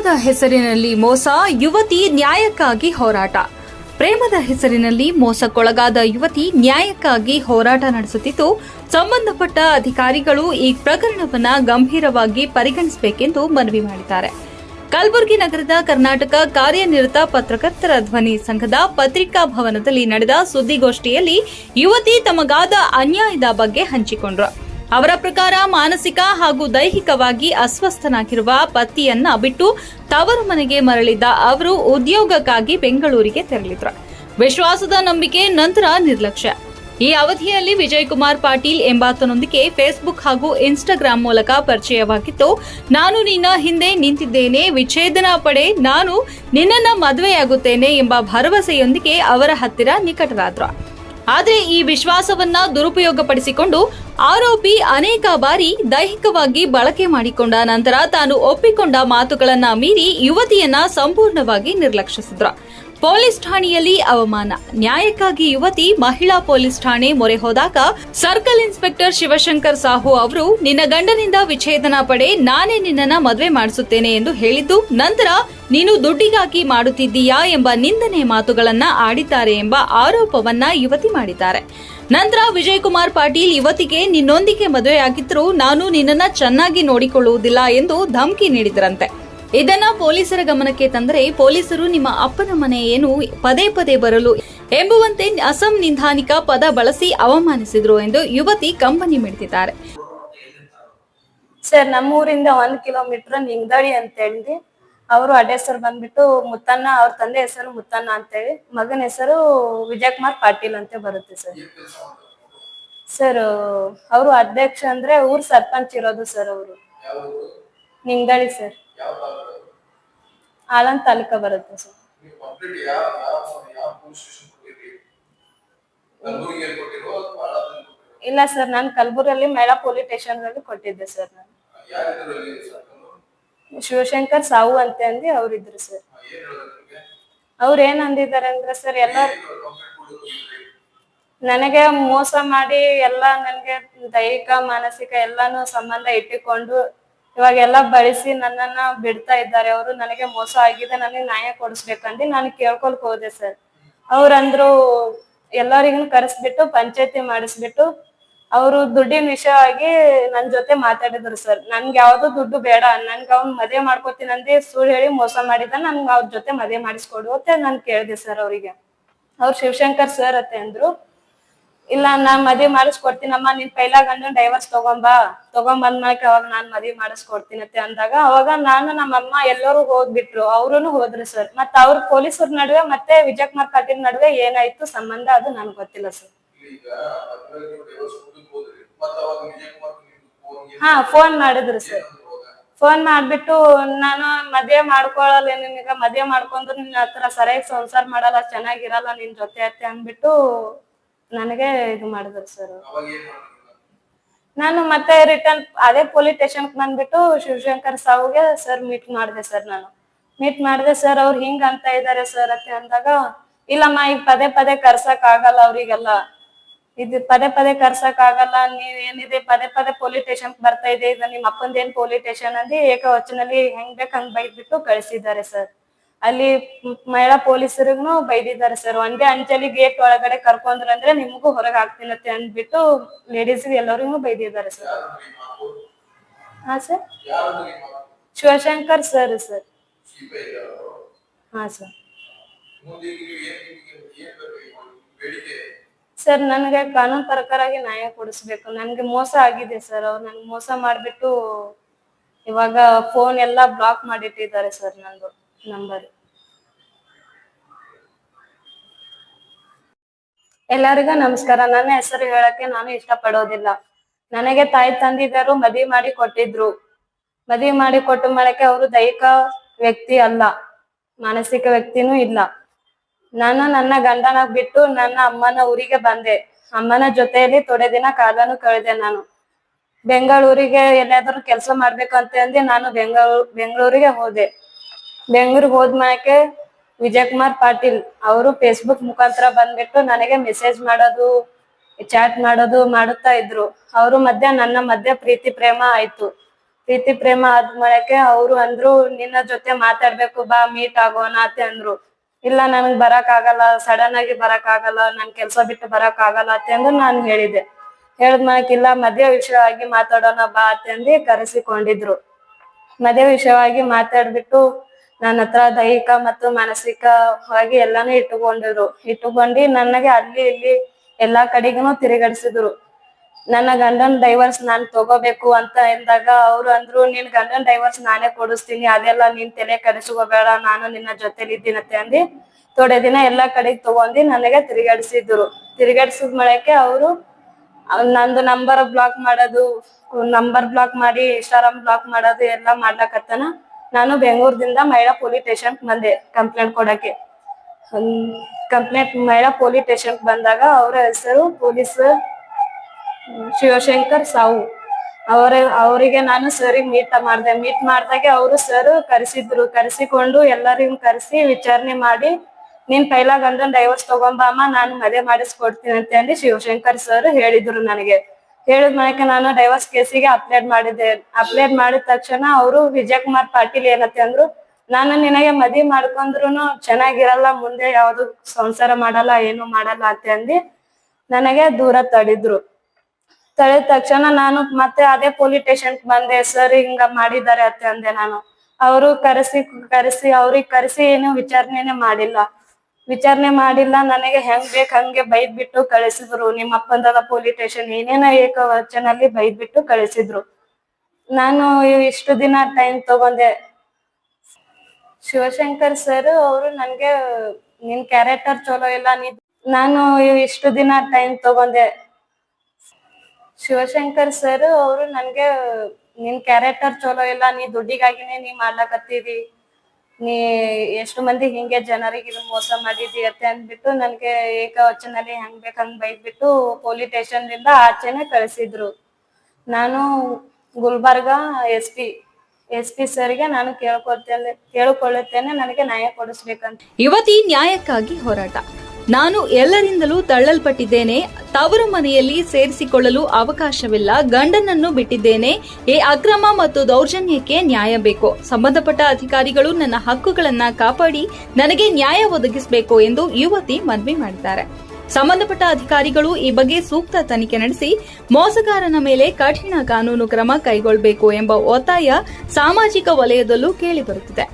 ಪ್ರೇಮದ ಹೆಸರಿನಲ್ಲಿ ಮೋಸ, ಯುವತಿ ನ್ಯಾಯಕ್ಕಾಗಿ ಹೋರಾಟ. ಪ್ರೇಮದ ಹೆಸರಿನಲ್ಲಿ ಮೋಸಕ್ಕೊಳಗಾದ ಯುವತಿ ನ್ಯಾಯಕ್ಕಾಗಿ ಹೋರಾಟ ನಡೆಸುತ್ತಿದ್ದು, ಸಂಬಂಧಪಟ್ಟ ಅಧಿಕಾರಿಗಳು ಈ ಪ್ರಕರಣವನ್ನ ಗಂಭೀರವಾಗಿ ಪರಿಗಣಿಸಬೇಕೆಂದು ಮನವಿ ಮಾಡಿದ್ದಾರೆ. ಕಲಬುರಗಿ ನಗರದ ಕರ್ನಾಟಕ ಕಾರ್ಯನಿರತ ಪತ್ರಕರ್ತರ ಧ್ವನಿ ಸಂಘದ ಪತ್ರಿಕಾ ಭವನದಲ್ಲಿ ನಡೆದ ಸುದ್ದಿಗೋಷ್ಠಿಯಲ್ಲಿ ಯುವತಿ ತಮಗಾದ ಅನ್ಯಾಯದ ಬಗ್ಗೆ ಹಂಚಿಕೊಂಡ್ರು. ಅವರ ಪ್ರಕಾರ ಮಾನಸಿಕ ಹಾಗೂ ದೈಹಿಕವಾಗಿ ಅಸ್ವಸ್ಥನಾಗಿರುವ ಪತಿಯನ್ನ ಬಿಟ್ಟು ತವರು ಮನೆಗೆ ಮರಳಿದ್ದ ಅವರು ಉದ್ಯೋಗಕ್ಕಾಗಿ ಬೆಂಗಳೂರಿಗೆ ತೆರಳಿದ್ರು. ವಿಶ್ವಾಸದ ನಂಬಿಕೆ ನಂತರ ನಿರ್ಲಕ್ಷ್ಯ. ಈ ಅವಧಿಯಲ್ಲಿ ವಿಜಯ್ ಕುಮಾರ್ ಪಾಟೀಲ್ ಎಂಬಾತನೊಂದಿಗೆ ಫೇಸ್ಬುಕ್ ಹಾಗೂ ಇನ್ಸ್ಟಾಗ್ರಾಂ ಮೂಲಕ ಪರಿಚಯವಾಗಿತ್ತು. ನಾನು ನಿನ್ನ ಹಿಂದೆ ನಿಂತಿದ್ದೇನೆ, ವಿಚ್ಛೇದನ ಪಡೆ, ನಾನು ನಿನ್ನನ್ನ ಮದುವೆಯಾಗುತ್ತೇನೆ ಎಂಬ ಭರವಸೆಯೊಂದಿಗೆ ಅವರ ಹತ್ತಿರ ನಿಕಟರಾದ್ರು. ಆದರೆ ಈ ವಿಶ್ವಾಸವನ್ನ ದುರುಪಯೋಗಪಡಿಸಿಕೊಂಡು ಆರೋಪಿ ಅನೇಕ ಬಾರಿ ದೈಹಿಕವಾಗಿ ಬಳಕೆ ಮಾಡಿಕೊಂಡ ನಂತರ ತಾನು ಒಪ್ಪಿಕೊಂಡ ಮಾತುಗಳನ್ನ ಮೀರಿ ಯುವತಿಯನ್ನ ಸಂಪೂರ್ಣವಾಗಿ ನಿರ್ಲಕ್ಷಿಸಿದ್ರು. ಪೊಲೀಸ್ ಠಾಣೆಯಲ್ಲಿ ಅವಮಾನ. ನ್ಯಾಯಕ್ಕಾಗಿ ಯುವತಿ ಮಹಿಳಾ ಪೊಲೀಸ್ ಠಾಣೆ ಮೊರೆ ಹೋದಾಗ ಸರ್ಕಲ್ ಇನ್ಸ್ಪೆಕ್ಟರ್ ಶಿವಶಂಕರ್ ಸಾಹು ಅವರು, ನಿನ್ನ ಗಂಡನಿಂದ ವಿಚ್ಛೇದನ ಪಡೆ ನಾನೇ ನಿನ್ನನ್ನ ಮದುವೆ ಮಾಡಿಸುತ್ತೇನೆ ಎಂದು ಹೇಳಿದ್ದು, ನಂತರ, ನೀನು ದುಡ್ಡಿಗಾಗಿ ಮಾಡುತ್ತಿದ್ದೀಯಾ ಎಂಬ ನಿಂದನೆ ಮಾತುಗಳನ್ನ ಆಡಿದ್ದಾರೆ ಎಂಬ ಆರೋಪವನ್ನ ಯುವತಿ ಮಾಡಿದ್ದಾರೆ. ನಂತರ ವಿಜಯ್ ಕುಮಾರ್ ಪಾಟೀಲ್, ಯುವತಿಗೆ ನಿನ್ನೊಂದಿಗೆ ಮದುವೆಯಾಗಿದ್ದರೂ ನಾನು ನಿನ್ನನ್ನ ಚೆನ್ನಾಗಿ ನೋಡಿಕೊಳ್ಳುವುದಿಲ್ಲ ಎಂದು ಧಮಕಿ ನೀಡಿದರಂತೆ. ಇದನ್ನ ಪೊಲೀಸರ ಗಮನಕ್ಕೆ ತಂದರೆ ಪೊಲೀಸರು ನಿಮ್ಮ ಅಪ್ಪನ ಮನೆ ಏನು ಪದೇ ಪದೇ ಬರಲು ಎಂಬುವಂತೆ ಅಸಂವಿಧಾನಿಕ ಪದ ಬಳಸಿ ಅವಮಾನಿಸಿದ್ರು ಎಂದು ಯುವತಿ ಕಂಬನಿ ಮಿಡಿದಿದ್ದಾರೆ. ಸರ್, ನಮ್ಮೂರಿಂದ ಒಂದ್ ಕಿಲೋಮೀಟರ್ ನಿಂಗ್ದಳಿ ಅಂತ ಹೇಳಿ ಅವರು ಅಡ್ಡ ಬಂದ್ಬಿಟ್ಟು ಮುತ್ತಣ್ಣ, ಅವ್ರ ತಂದೆ ಹೆಸರು ಮುತ್ತಣ್ಣ ಅಂತೇಳಿ ಮಗನ ಹೆಸರು ವಿಜಯಕುಮಾರ್ ಪಾಟೀಲ್ ಅಂತ ಬರುತ್ತೆ ಸರ್. ಸರ್, ಅವರು ಅಧ್ಯಕ್ಷ ಅಂದ್ರೆ ಊರ್ ಸರ್ಪಂಚ್ ಇರೋದು ಸರ್ ಅವರು. ನಿಂಗ್ದಳಿ ಸರ್. ಆಳಂದ್ ತಾಲೂಕ ಬರುತ್ತೆ ಸರ್. ಇಲ್ಲ ಸರ್ ನಾನು ಕಲಬುರಲ್ಲಿ ಮೇಳ ಪೊಲೀಸ್ ಸ್ಟೇಷನ್ ಅಲ್ಲಿ ಕೊಟ್ಟಿದ್ದೆ ಸರ್ ನಾನು. ಶಿವಶಂಕರ್ ಸಾವು ಅಂತ ಅಂದಿ ಅವ್ರಿದ್ರು ಸರ್. ಅವ್ರ ಏನ್ ಅಂದಿದ್ದಾರೆ ಅಂದ್ರೆ ಸರ್ ಎಲ್ಲ ನನಗೆ ಮೋಸ ಮಾಡಿ ಎಲ್ಲ ನನಗೆ ದೈಹಿಕ ಮಾನಸಿಕ ಎಲ್ಲಾನು ಸಂಬಂಧ ಇಟ್ಟುಕೊಂಡು ಇವಾಗ ಎಲ್ಲ ಬಳಸಿ ನನ್ನನ್ನ ಬಿಡ್ತಾ ಇದ್ದಾರೆ. ಅವರು ನನಗೆ ಮೋಸ ಆಗಿದೆ, ನನಗೆ ನ್ಯಾಯ ಕೊಡಿಸ್ಬೇಕಂದು ನಾನು ಕೇಳ್ಕೊಳಕ್ ಹೋದೆ ಸರ್. ಅವ್ರಂದ್ರು ಎಲ್ಲರಿಗೂ ಕರೆಸ್ಬಿಟ್ಟು ಪಂಚಾಯತಿ ಮಾಡಿಸ್ಬಿಟ್ಟು ಅವರು ದುಡ್ಡಿನ ವಿಷಯವಾಗಿ ನನ್ ಜೊತೆ ಮಾತಾಡಿದ್ರು ಸರ್. ನನ್ಗೆ ಯಾವ್ದು ದುಡ್ಡು ಬೇಡ, ನನ್ಗೆ ಅವ್ನ್ ಮದ್ವೆ ಮಾಡ್ಕೋತೀನಿ ಅಂದಿ ಸುಳ್ಳು ಹೇಳಿ ಮೋಸ ಮಾಡಿದ, ನನ್ಗೆ ಅವ್ರ ಜೊತೆ ಮದ್ವೆ ಮಾಡಿಸ್ಕೊಡು ಅಂತ ನಾನ್ ಕೇಳಿದೆ ಸರ್ ಅವರಿಗೆ. ಅವ್ರು ಶಿವಶಂಕರ್ ಸರ್ ಅತ್ತೆ ಅಂದ್ರು. ಇಲ್ಲ ನಾನ್ ಮದ್ವೆ ಮಾಡಿಸ್ಕೊಡ್ತೀನಮ್ಮ ನಿನ್ ಪೈಲ ಗಂಡನ್ ಡೈವರ್ಸ್ ತಗೊಂಬಾ. ತಗೊಂಬಂದ್ ಮಾಡಕ್ ಅವಾಗ ನಾನ್ ಮದ್ವೆ ಮಾಡಿಸ್ಕೊಡ್ತೀನಿ ಅಂತ ಅಂದಾಗ ಅವಾಗ ನಾನು ನಮ್ಮಮ್ಮ ಎಲ್ಲರೂ ಹೋಗ್ಬಿಟ್ರು ಅವ್ರು ಹೋದ್ರು ಸರ್. ಮತ್ತ ಅವ್ರ ಪೊಲೀಸರ್ ನಡುವೆ ಮತ್ತೆ ವಿಜಯ್ ಕುಮಾರ್ ಪಾಟೀಲ್ ನಡುವೆ ಏನಾಯ್ತು ಸಂಬಂಧ ಅದು ನನ್ಗೆ ಗೊತ್ತಿಲ್ಲ ಸರ್. ಹಾ ಫೋನ್ ಮಾಡಿದ್ರು ಸರ್. ಫೋನ್ ಮಾಡ್ಬಿಟ್ಟು ನಾನು ಮದ್ವೆ ಮಾಡ್ಕೊಳಲ್ಲ ನಿನಗ ಮದ್ವೆ ಮಾಡ್ಕೊಂಡ್ರು ನಿನ್ನ ಹತ್ರ ಸರಿಯಾಗಿ ಸಂಸಾರ ಮಾಡಲ್ಲ ಚೆನ್ನಾಗಿರಲ್ಲ ನಿನ್ ಜೊತೆ ಅತ್ತೆ ಅಂದ್ಬಿಟ್ಟು ನನಗೆ ಇದು ಮಾಡಿದ್ರು ಸರ್. ನಾನು ಮತ್ತೆ ರಿಟರ್ನ್ ಅದೇ ಪೊಲೀಸ್ ಸ್ಟೇಷನ್ ಬಂದ್ಬಿಟ್ಟು ಶಿವಶಂಕರ್ ಸಾವುಗೆ ಸರ್ ಮೀಟ್ ಮಾಡಿದೆ ಸರ್ ನಾನು. ಮೀಟ್ ಮಾಡಿದೆ ಸರ್ ಅವ್ರು ಹಿಂಗ ಅಂತ ಇದಾರೆ ಸರ್ ಅಂತ ಅಂದಾಗ ಇಲ್ಲಮ್ಮ ಈಗ ಪದೇ ಪದೇ ಕರ್ಸಕ್ ಆಗಲ್ಲ ಅವ್ರಿಗೆಲ್ಲ. ಇದು ಪದೇ ಪದೇ ಕರ್ಸಕ್ ಆಗಲ್ಲ ನೀವ್ ಏನಿದೆ ಪದೇ ಪದೇ ಪೊಲೀಸ್ ಸ್ಟೇಷನ್ ಬರ್ತಾ ಇದೆ ಇದು ನಿಮ್ಮ ಅಪ್ಪಂದೇನ್ ಪೊಲೀಸ್ ಸ್ಟೇಷನ್ ಅಂದಿ ಏಕವಚನಲ್ಲಿ ಹೆಂಗ್ ಬೇಕ್ ಹಂಗ್ ಬೈದ್ಬಿಟ್ಟು ಕಳ್ಸಿದ್ದಾರೆ ಸರ್. ಅಲ್ಲಿ ಮಹಿಳಾ ಪೊಲೀಸರಿಗೂ ಬೈದಿದ್ದಾರೆ ಸರ್. ಒಂದೇ ಅಂಚಲಿ ಗೇಟ್ ಒಳಗಡೆ ಕರ್ಕೊಂಡ್ರ ಅಂದ್ರೆ ನಿಮಗೂ ಹೊರಗೆ ಹಾಕ್ತೀನತ್ತೆ ಅಂದ್ಬಿಟ್ಟು ಲೇಡೀಸ್ಗೆ ಎಲ್ಲರಿಗೂ ಬೈದಿದ್ದಾರೆ ಸರ್. ಹಾ ಸರ್? Shivashankar sir sir. ಹಾ ಸರ್. ಸರ್, ನನಗೆ ಕಾನೂನು ಪ್ರಕಾರವಾಗಿ ನ್ಯಾಯ ಕೊಡಿಸ್ಬೇಕು. ನನ್ಗೆ ಮೋಸ ಆಗಿದೆ ಸರ್. ಅವ್ರು ನನ್ಗೆ ಮೋಸ ಮಾಡ್ಬಿಟ್ಟು ಇವಾಗ ಫೋನ್ ಎಲ್ಲ ಬ್ಲಾಕ್ ಮಾಡಿಟ್ಟಿದ್ದಾರೆ ಸರ್ ನಂದು. ನಂಬರ್. ಎಲ್ಲರಿಗೂ ನಮಸ್ಕಾರ. ನನ್ನ ಹೆಸರು ಹೇಳಕ್ಕೆ ನಾನು ಇಷ್ಟಪಡೋದಿಲ್ಲ. ನನಗೆ ತಾಯಿ ತಂದಿದ್ದರು, ಮದುವೆ ಮಾಡಿ ಕೊಟ್ಟಿದ್ರು. ಮದುವೆ ಮಾಡಿ ಕೊಟ್ಟ ಮಾಡಕ್ಕೆ ಅವರು ದೈಹಿಕ ವ್ಯಕ್ತಿ ಅಲ್ಲ. ಮಾನಸಿಕ ವ್ಯಕ್ತಿನೂ ಇಲ್ಲ. ನಾನು ನನ್ನ ಗಂಡನ ಬಿಟ್ಟು ನನ್ನ ಅಮ್ಮನ ಊರಿಗೆ ಬಂದೆ. ಅಮ್ಮನ ಜೊತೆಯಲ್ಲಿ ತೊಡೆ ದಿನ ಕಾಲನು ಕಳೆದೆ ನಾನು. ಬೆಂಗಳೂರಿಗೆ ಎಲ್ಲಾದ್ರೂ ಕೆಲಸ ಮಾಡ್ಬೇಕಂತ ಅಂದೆ ನಾನು ಬೆಂಗಳೂರು ಬೆಂಗಳೂರಿಗೆ ಹೋದೆ. ಬೆಂಗಳೂರಿಗೆ ಹೋದ್ಮೇಲೆ ವಿಜಯ್ ಕುಮಾರ್ ಪಾಟೀಲ್ ಅವರು ಫೇಸ್ಬುಕ್ ಮುಖಾಂತರ ಬಂದ್ಬಿಟ್ಟು ನನಗೆ ಮೆಸೇಜ್ ಮಾಡೋದು ಚಾಟ್ ಮಾಡೋದು ಮಾಡುತ್ತಾ ಇದ್ರು. ಅವರು ಮಧ್ಯ ನನ್ನ ಮಧ್ಯ ಪ್ರೀತಿ, ಪ್ರೇಮ ಆಯ್ತು. ಪ್ರೀತಿ, ಪ್ರೇಮ ಆದ್ಮೇಲೆ ಅವರು ಅಂದ್ರು, ನಿನ್ನ ಜೊತೆ ಮಾತಾಡ್ಬೇಕು, ಬಾ ಮೀಟ್ ಆಗೋಣ, ಅಂತ ಅಂದ್ರು. ಇಲ್ಲ, ನನಗ್ ಬರಕ್ ಆಗಲ್ಲ ಸಡನ್ ಆಗಿ ಬರಕ್ ಆಗಲ್ಲ ನನ್ ಕೆಲ್ಸ ಬಿಟ್ಟು ಬರಕ್ ಆಗಲ್ಲ ಅಂತ ಅಂದು ನಾನು ಹೇಳಿದೆ. ಹೇಳಿದ್ಮೇಲೆ ಇಲ್ಲ ಮದ್ಯ ವಿಷಯವಾಗಿ ಮಾತಾಡೋಣ, ಬಾ ಅಂತಂದು ಕರೆಸಿಕೊಂಡಿದ್ರು. ಮದ್ಯ ವಿಷಯವಾಗಿ ಮಾತಾಡ್ಬಿಟ್ಟು ನನ್ನ ಹತ್ರ ದೈಹಿಕ ಮತ್ತು ಮಾನಸಿಕವಾಗಿ ಎಲ್ಲಾನು ಇಟ್ಟುಕೊಂಡಿದ್ರು ಇಟ್ಟುಕೊಂಡಿ ನನಗೆ ಅಲ್ಲಿ ಇಲ್ಲಿ ಎಲ್ಲಾ ಕಡೆಗೂ ತಿರುಗಾಡಿಸಿದ್ರು. ನನ್ನ ಗಂಡನ್ ಡೈವರ್ಸ್ ನಾನ್ ತಗೋಬೇಕು ಅಂತ ಎಂದಾಗ ಅವ್ರು ಅಂದ್ರು, ನಿನ್ ಗಂಡನ್ ಡೈವರ್ಸ್ ನಾನೇ ಕೊಡಿಸ್ತೀನಿ. ಅದೆಲ್ಲ ನಿನ್ ತಲೆ ಕೆಡಿಸ್ಕೋಬೇಡ. ನಾನು ನಿನ್ನ ಜೊತೆಲಿ ಇದ್ದೀನಂತೆ ಅಂದಿ. ಥೋಡೆ ದಿನ ಎಲ್ಲಾ ಕಡೆಗೆ ತಗೊಂಡಿ ನನಗೆ ತಿರುಗಾಡಿಸಿದ್ರು. ತಿರುಗಾಡಿಸಿದ ಮಳಕ್ಕೆ ಅವರು ನಂದು ನಂಬರ್ ಬ್ಲಾಕ್ ಮಾಡೋದು ನಂಬರ್ ಬ್ಲಾಕ್ ಮಾಡಿ ಇನ್ಸ್ಟಾಗ್ರಾಮ್ ಬ್ಲಾಕ್ ಮಾಡೋದು ಎಲ್ಲ ಮಾಡ್ಲಕತ್ತನ. ನಾನು ಬೆಂಗಳೂರಿಂದ ಮಹಿಳಾ ಪೊಲೀಸ್ ಸ್ಟೇಷನ್ ಬಂದೆ ಕಂಪ್ಲೇಂಟ್ ಕೊಡಕ್ಕೆ. ಕಂಪ್ಲೇಂಟ್ ಮಹಿಳಾ ಪೊಲೀಸ್ ಸ್ಟೇಷನ್ ಬಂದಾಗ ಅವರ ಹೆಸರು ಪೊಲೀಸ್ ಶಿವಶಂಕರ್ ಸಾವು ಅವರ, ಅವರಿಗೆ ನಾನು ಸರಿಗೆ ಮೀಟ್ ಮಾಡಿದೆ. ಮೀಟ್ ಮಾಡಿದಾಗ ಅವರು ಸರ್ ಕರೆಸಿದ್ರು. ಕರೆಸಿಕೊಂಡು ಎಲ್ಲರಿಗೂ ಕರೆಸಿ ವಿಚಾರಣೆ ಮಾಡಿ, ನೀನ್ ಪೈಲ ಅಂದ್ರೆ ಡೈವರ್ಸ್ ತಗೊಂಬಮ್ಮ ನಾನು ಮದುವೆ ಮಾಡಿಸ್ಕೊಡ್ತೀನಿ ಅಂತ ಅಂದ್ರೆ ಶಿವಶಂಕರ್ ಸರ್ ಹೇಳಿದ್ರು ನನಗೆ. ಹೇಳಿದ ಮನೆಗೆ ನಾನು ಡೈವರ್ಸ್ ಕೇಸಿಗೆ ಅಪ್ಲೈಡ್ ಮಾಡಿದ್ದೆ. ಅಪ್ಲೈಡ್ ಮಾಡಿದ ತಕ್ಷಣ ಅವರು ವಿಜಯಕುಮಾರ್ ಪಾಟೀಲ್ ಏನತ್ತೆ ಅಂದ್ರು, ನಾನು ನಿನಗೆ ಮದ್ವಿ ಮಾಡ್ಕೊಂಡ್ರುನು ಚೆನ್ನಾಗಿರಲ್ಲ, ಮುಂದೆ ಯಾವ್ದು ಸಂಸಾರ ಮಾಡಲ್ಲ, ಏನು ಮಾಡಲ್ಲ, ಅಂತ ಅಂದಿ. ನನಗೆ ದೂರ ತಡಿದ್ರು ತಡೆದ ತಕ್ಷಣ ನಾನು ಮತ್ತೆ ಅದೇ ಪೊಲೀಸ್ ಸ್ಟೇಷನ್ ಬಂದೆ, ಸರ್, ಹಿಂಗ ಮಾಡಿದ್ದಾರೆ, ಅಂತ ಅಂದೆ ನಾನು. ಅವರು ಕರೆಸಿ ಕರೆಸಿ, ಅವ್ರಿಗೆ ಕರೆಸಿ, ಏನು ವಿಚಾರಣೆನೆ ಮಾಡಿಲ್ಲ. ವಿಚಾರಣೆ ಮಾಡಿಲ್ಲ, ನನಗೆ ಹೆಂಗ್ ಬೇಕ್ ಹಂಗೆ ಬೈದ್ ಬಿಟ್ಟು ಕಳಿಸಿದ್ರು. ನಿಮ್ಮ ಅಪ್ಪಂದದ ಪೊಲೀಸ್ ಸ್ಟೇಷನ್ ಏನೇನೋ ಏಕವಚನಲ್ಲಿ ಬೈದ್ ಬಿಟ್ಟು ಕಳಿಸಿದ್ರು. ನಾನು ಇಷ್ಟು ದಿನ ಟೈಮ್ ತಗೊಂಡೆ. ಶಿವಶಂಕರ್ ಸರ್ ಅವರು ನನ್ಗೆ, ನಿನ್ ಕ್ಯಾರೆಕ್ಟರ್ ಚಲೋ ಇಲ್ಲ, ನೀ ನಾನು ಇಷ್ಟು ದಿನ ಟೈಮ್ ತಗೊಂಡೆ. ಶಿವಶಂಕರ್ ಸರ್ ಅವರು ನನ್ಗೆ, ನಿನ್ ಕ್ಯಾರೆಕ್ಟರ್ ಚಲೋ ಇಲ್ಲ, ನೀ ದುಡ್ಡಿಗಾಗಿನೇ ನೀ ಮಾಡ್ಲಕತ್ತಿದಿ ನೀ ಎಷ್ಟು ಮಂದಿ ಹಿಂಗೆ ಜನರಿಗೆ ಇದು ಮೋಸ ಮಾಡಿದೀಯತ್ತೆ ಅಂದ್ಬಿಟ್ಟು ನನ್ಗೆ ಏಕವಚನಲ್ಲಿ ಹೆಂಗ್ ಬೇಕಂಗ್ ಬೈದ್ಬಿಟ್ಟು ಪೊಲೀಸ್ ಸ್ಟೇಷನ್ ದಿಂದ ಆಚೆನೆ ಕಳಿಸಿದ್ರು. ನಾನು Gulbarga S P S P ಸರ್ಗೆ ನಾನು ಕೇಳ್ಕೊಳ್ತೇನೆ, ಕೇಳಿಕೊಳ್ಳುತ್ತೇನೆ, ನನಗೆ ನ್ಯಾಯ ಕೊಡಿಸ್ಬೇಕಂತ. ಯುವತಿ ನ್ಯಾಯಕ್ಕಾಗಿ ಹೋರಾಟ. ನಾನು ಎಲ್ಲರಿಂದಲೂ ತಳ್ಳಲ್ಪಟ್ಟಿದ್ದೇನೆ, ತವರು ಮನೆಯಲ್ಲಿ ಸೇರಿಸಿಕೊಳ್ಳಲು ಅವಕಾಶವಿಲ್ಲ, ಗಂಡನನ್ನು ಬಿಟ್ಟಿದ್ದೇನೆ. ಈ ಅಕ್ರಮ ಮತ್ತು ದೌರ್ಜನ್ಯಕ್ಕೆ ನ್ಯಾಯ ಬೇಕು. ಸಂಬಂಧಪಟ್ಟ ಅಧಿಕಾರಿಗಳು ನನ್ನ ಹಕ್ಕುಗಳನ್ನ ಕಾಪಾಡಿ ನನಗೆ ನ್ಯಾಯ ಒದಗಿಸಬೇಕು ಎಂದು ಯುವತಿ ಮನವಿ ಮಾಡಿದ್ದಾರೆ. ಸಂಬಂಧಪಟ್ಟ ಅಧಿಕಾರಿಗಳು ಈ ಬಗ್ಗೆ ಸೂಕ್ತ ತನಿಖೆ ನಡೆಸಿ ಮೋಸಗಾರನ ಮೇಲೆ ಕಠಿಣ ಕಾನೂನು ಕ್ರಮ ಕೈಗೊಳ್ಳಬೇಕು ಎಂಬ ಒತ್ತಾಯ ಸಾಮಾಜಿಕ ವಲಯದಲ್ಲೂ ಕೇಳಿಬರುತ್ತಿದೆ